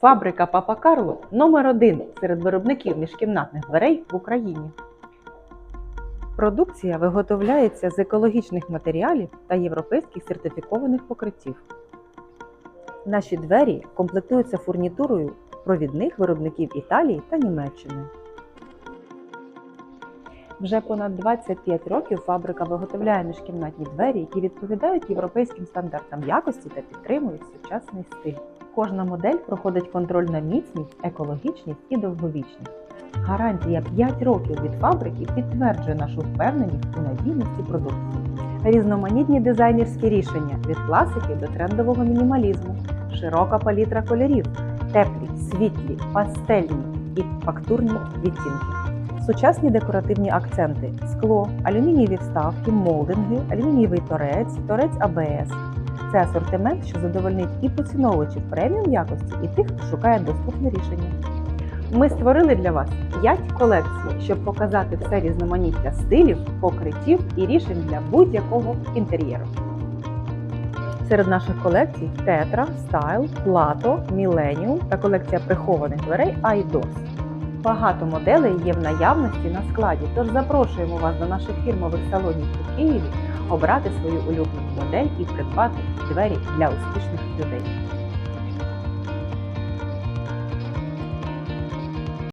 Фабрика Папа Карло номер один серед виробників міжкімнатних дверей в Україні. Продукція виготовляється з екологічних матеріалів та європейських сертифікованих покриттів. Наші двері комплектуються фурнітурою провідних виробників Італії та Німеччини. Вже понад 25 років фабрика виготовляє міжкімнатні двері, які відповідають європейським стандартам якості та підтримують сучасний стиль. Кожна модель проходить контроль на міцність, екологічність і довговічність. Гарантія 5 років від фабрики підтверджує нашу впевненість у надійності продукції. Різноманітні дизайнерські рішення від класики до трендового мінімалізму, широка палітра кольорів, теплі, світлі, пастельні і фактурні відтінки. Сучасні декоративні акценти: скло, алюмінієві вставки, молдинги, алюмінієвий торець, торець АБС. Це асортимент, що задовольнить і поціновувачів преміум якості, і тих, хто шукає доступне рішення. Ми створили для вас 5 колекцій, щоб показати все різноманіття стилів, покриттів і рішень для будь-якого інтер'єру. Серед наших колекцій Тетра, Стайл, Плато, Millennium та колекція прихованих дверей Айдос. Багато моделей є в наявності на складі, тож запрошуємо вас до наших фірмових салонів у Києві обрати свою улюблену модель і придбати двері для успішних людей.